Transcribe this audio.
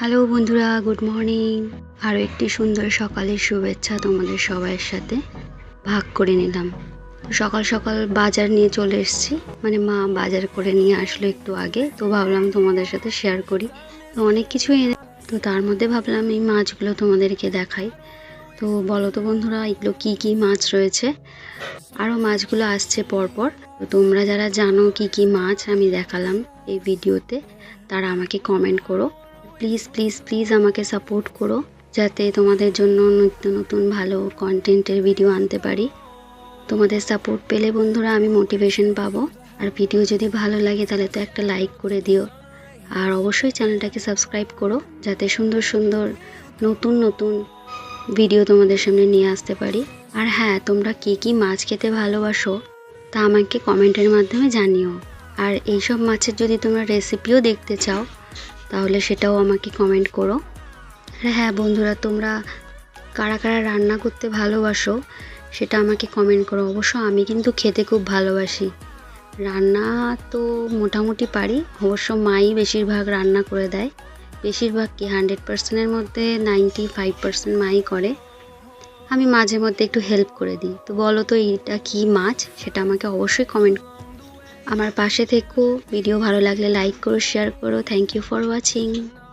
Hello বন্ধুরা, good morning. আরও একটি সুন্দর সকালের শুভেচ্ছা তোমাদের সবার সাথে ভাগ করে নিলাম। সকাল সকাল বাজার নিয়ে চলে এসেছি। মানে মা বাজার করে নিয়ে আসলো একটু আগে, তো ভাবলাম তোমাদের সাথে শেয়ার করি। তো অনেক কিছু এনে তো তার মধ্যে ভাবলাম এই মাছগুলো তোমাদেরকে দেখাই। তো বলো তো বন্ধুরা, এগুলো কি কি মাছ রয়েছে? আরও মাছগুলো আসছে পরপর। তো তোমরা যারা জানো কি কি মাছ, আমি দেখালাম এই ভিডিওতে। তারা আমাকে কমেন্ট করো। প্লিজ প্লিজ প্লিজ আমাকে সাপোর্ট করো, যাতে তোমাদের জন্য নিত্য নতুন ভালো কন্টেন্টের ভিডিও আনতে পারি। তোমাদের সাপোর্ট পেলে বন্ধুরা আমি মোটিভেশন পাবো। আর ভিডিও যদি ভালো লাগে তাহলে তো একটা লাইক করে দিও। আর অবশ্যই চ্যানেলটাকে সাবস্ক্রাইব করো, যাতে সুন্দর সুন্দর নতুন নতুন ভিডিও তোমাদের সামনে নিয়ে আসতে পারি। আর হ্যাঁ তোমরা কি কি মাছ খেতে ভালোবাসো তা আমাকে কমেন্টের মাধ্যমে জানিও। আর এইসব মাছের যদি তোমরা রেসিপিও দেখতে চাও তাহলে সেটাও আমাকে কমেন্ট করো। আর হ্যাঁ বন্ধুরা, তোমরা কারা কারা রান্না করতে ভালোবাসো সেটা আমাকে কমেন্ট করো। অবশ্য আমি কিন্তু খেতে খুব ভালোবাসি। রান্না তো মোটামুটি পারি, অবশ্য মাই বেশিরভাগ রান্না করে দেয়। বেশিরভাগ কি হান্ড্রেড পার্সেন্টের মধ্যে নাইনটি ফাইভ পার্সেন্ট মাই করে। আমি মাঝে মধ্যে একটু হেল্প করে দিই। তো বলো তো এইটা কী মাছ? সেটা আমাকে অবশ্যই কমেন্ট আমার পাশে থেকো। ভিডিও ভালো লাগলে লাইক করো শেয়ার করো। Thank you for watching